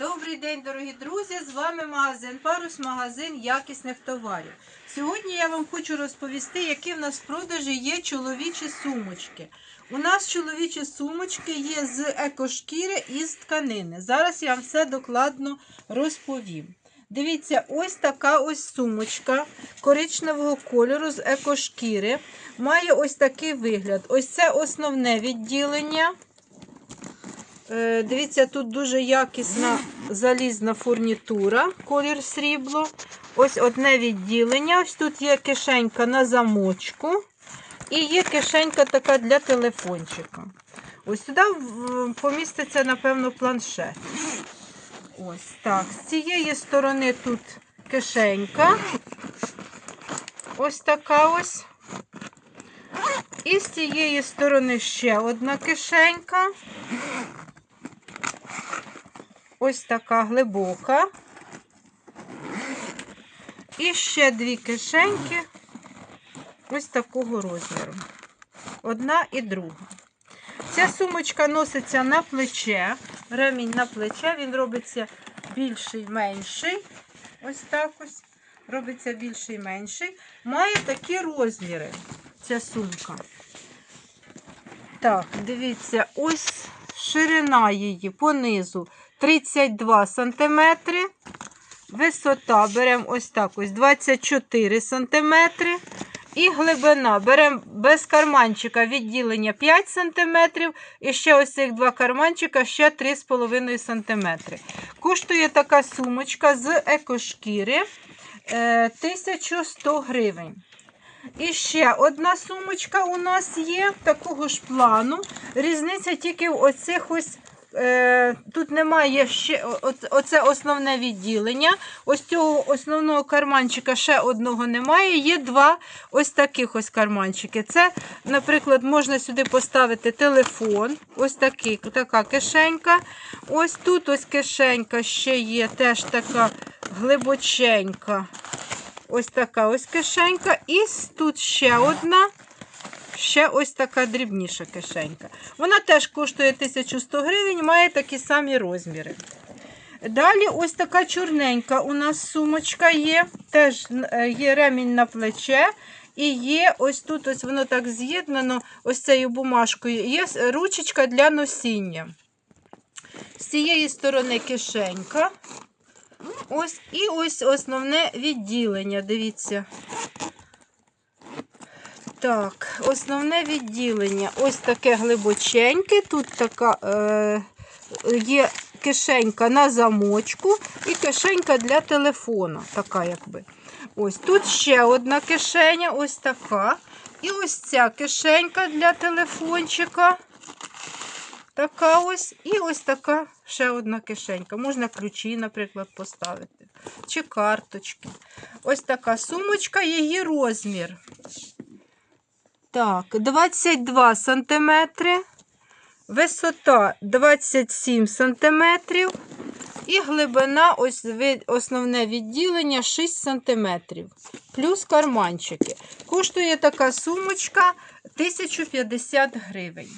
Добрий день, дорогі друзі! З вами магазин Парус, магазин якісних товарів. Сьогодні я вам хочу розповісти, які в нас в продажі є чоловічі сумочки. У нас чоловічі сумочки є з екошкіри і з тканини. Зараз я вам все докладно розповім. Дивіться, ось така ось сумочка коричневого кольору з екошкіри. Має ось такий вигляд. Ось це основне відділення. Е, Дивіться, тут дуже якісна залізна фурнітура, колір срібло. Ось одне відділення. Ось тут є кишенька на замочку. І є кишенька така для телефончика. Ось туди поміститься, напевно, планшет. Ось так. З цієї сторони тут кишенька. Ось така ось. І з цієї сторони ще одна кишенька. Ось така глибока. І ще дві кишеньки ось такого розміру. Одна і друга. Ця сумочка носиться на плече. Ремінь на плече, він робиться більший, менший. Ось так ось. Робиться більший, менший. Має такі розміри. Ця сумка. Так, дивіться, ось ширина її понизу 32 см. Висота беремо ось так ось 24 см. І глибина беремо без карманчика відділення 5 см. І ще ось цих два карманчика ще 3,5 см. Коштує така сумочка з екошкіри е, 1100 гривень. І ще одна сумочка у нас є такого ж плану. Різниця тільки в оцих ось. Е, тут немає ще оце основне відділення. Ось цього основного карманчика ще одного немає. Є два ось таких ось карманчики. Це, наприклад, можна сюди поставити телефон. Ось такий, така кишенька. Ось тут ось кишенька ще є, теж така глибоченька. Ось така ось кишенька. І тут ще одна. Ще ось така дрібніша кишенька. Вона теж коштує 1100 гривень, має такі самі розміри. Далі ось така чорненька у нас сумочка є. Теж е, є ремінь на плече. І є ось тут ось воно так з'єднано ось цією бумажкою. Є ручечка для носіння. З цієї сторони кишенька. Ось і ось основне відділення. Дивіться. Так, основне відділення. Ось таке глибоченьке. Тут така е, є кишенька на замочку і кишенька для телефону. Така якби. Ось тут ще одна кишеня, ось така. І ось ця кишенька для телефончика. Така ось. І ось така ще одна кишенька. Можна ключі, наприклад, поставити. Чи карточки. Ось така сумочка, її розмір. Так, 22 сантиметри, висота 27 сантиметрів і глибина, ось основне відділення 6 сантиметрів. Плюс карманчики. Коштує така сумочка 1050 гривень.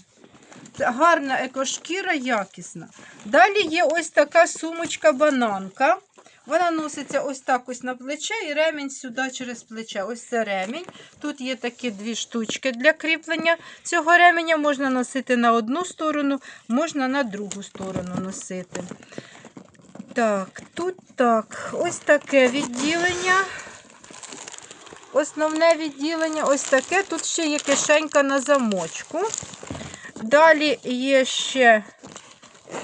Гарна екошкіра, якісна. Далі є ось така сумочка-бананка. Вона носиться ось так ось на плече і ремінь сюди через плече. Ось це ремінь. Тут є такі дві штучки для кріплення цього ременя. Можна носити на одну сторону, можна на другу сторону носити. Так, тут так, ось таке відділення. Основне відділення ось таке. Тут ще є кишенька на замочку. Далі є ще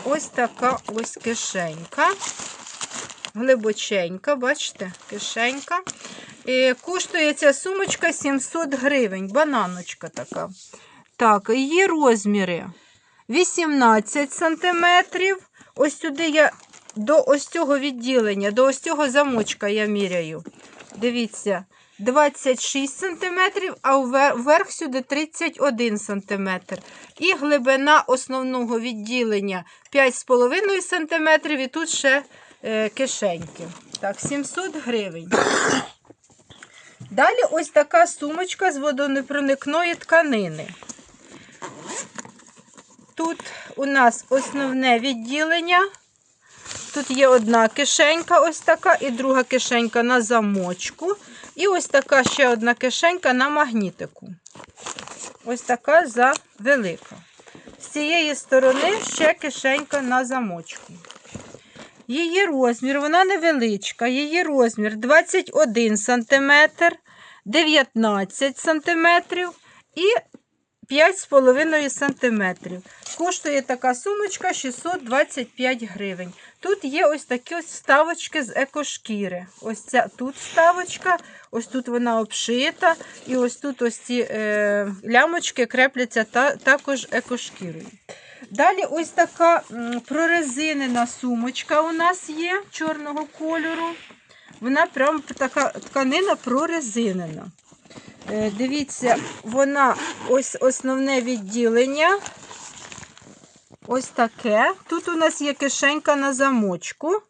ось така ось кишенька. Глибоченька, бачите, кишенька. І коштує ця сумочка 700 гривень. Бананочка така. Так, її розміри 18 сантиметрів. Ось сюди я до ось цього відділення, до ось цього замочка я міряю. Дивіться, 26 сантиметрів, а вверх сюди 31 сантиметр. І глибина основного відділення 5,5 сантиметрів, і тут ще е, кишеньки. Так, 700 гривень. Далі ось така сумочка з водонепроникної тканини. Тут у нас основне відділення Тут є одна кишенька, ось така, і друга кишенька на замочку. І ось така ще одна кишенька на магнітику. Ось така за велика. З цієї сторони ще кишенька на замочку. Її розмір, вона невеличка, її розмір 21 см, 19 см і 5,5 см. Коштує така сумочка 625 гривень. Тут є ось такі ось вставочки з екошкіри. Ось ця тут вставочка, ось тут вона обшита, і ось тут ось ці е, лямочки крепляться та, також екошкірою. Далі ось така прорезинена сумочка у нас є чорного кольору. Вона прям така тканина прорезинена. Е, Дивіться, вона ось основне відділення. Ось таке. Тут у нас є кишенька на замочку.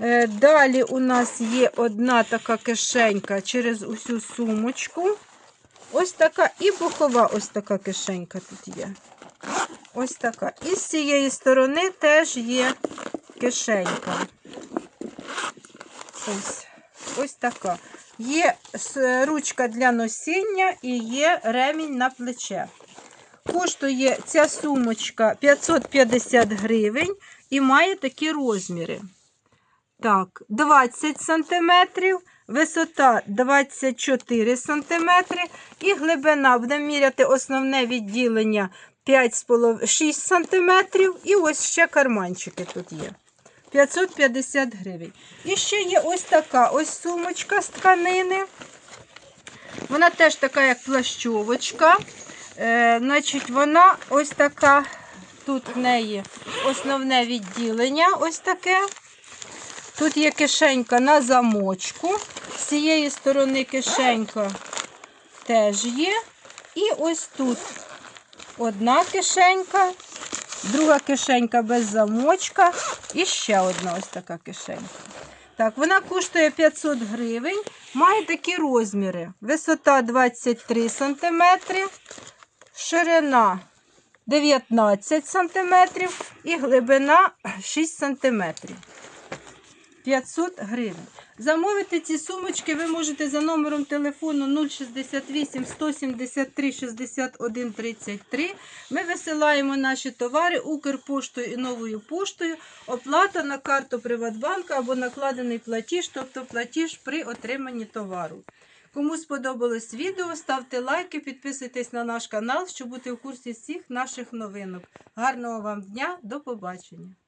Е, Далі у нас є одна така кишенька через усю сумочку. Ось така і бокова ось така кишенька тут є. Ось така. І з цієї сторони теж є кишенька. Ось, ось така. Є ручка для носіння і є ремінь на плече. Коштує ця сумочка 550 гривень і має такі розміри. Так, 20 см, висота 24 см і глибина будемо міряти основне відділення 5,5 6 см. І ось ще карманчики тут є. 550 гривень. І ще є ось така ось сумочка з тканини. Вона теж така, як плащовочка. Е, значить, вона ось така. Тут в неї основне відділення, ось таке. Тут є кишенька на замочку. З цієї сторони кишенька теж є. І ось тут одна кишенька, друга кишенька без замочка і ще одна ось така кишенька. Так, вона коштує 500 гривень, має такі розміри. Висота 23 см, ширина 19 см і глибина 6 см. 500 гривень. Замовити ці сумочки ви можете за номером телефону 068 173 61 33. Ми висилаємо наші товари Укрпоштою і новою поштою. Оплата на карту Приватбанка або накладений платіж, тобто платіж при отриманні товару. Кому сподобалось відео, ставте лайки, підписуйтесь на наш канал, щоб бути в курсі всіх наших новинок. Гарного вам дня, до побачення!